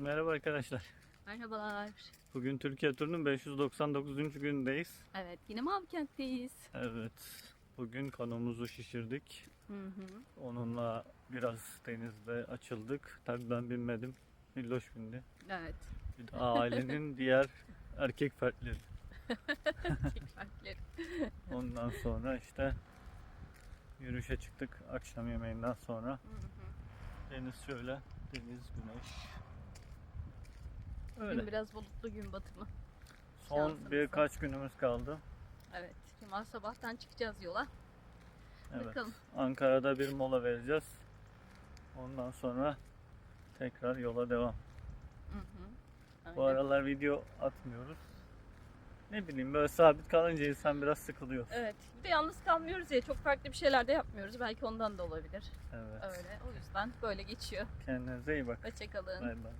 Merhaba arkadaşlar. Merhabalar. Bugün Türkiye turunun 599. günündeyiz. Evet yine Mavkent'teyiz. Evet. Bugün kanomuzu şişirdik. Hı hı. Onunla biraz denizde açıldık. Tabii ben binmedim. Milloş bindi. Evet. Bir de ailenin diğer erkek fertleri. Çiftlikler. Ondan sonra işte yürüyüşe çıktık akşam yemeğinden sonra. Hı hı. Deniz şöyle. Deniz, güneş. Öyle. biraz bulutlu gün batımı. Son birkaç günümüz kaldı. Evet. Cuma sabahtan çıkacağız yola. Evet. Bakalım. Ankara'da bir mola vereceğiz. Ondan sonra tekrar yola devam. Hı hı. Bu aralar video atmıyoruz. Ne bileyim böyle sabit kalınca insan biraz sıkılıyor. Evet. Bir de yalnız kalmıyoruz ya. Çok farklı bir şeyler de yapmıyoruz. Belki ondan da olabilir. Evet. Öyle. O yüzden böyle geçiyor. Kendinize iyi bak. Hoşçakalın. Bay bay.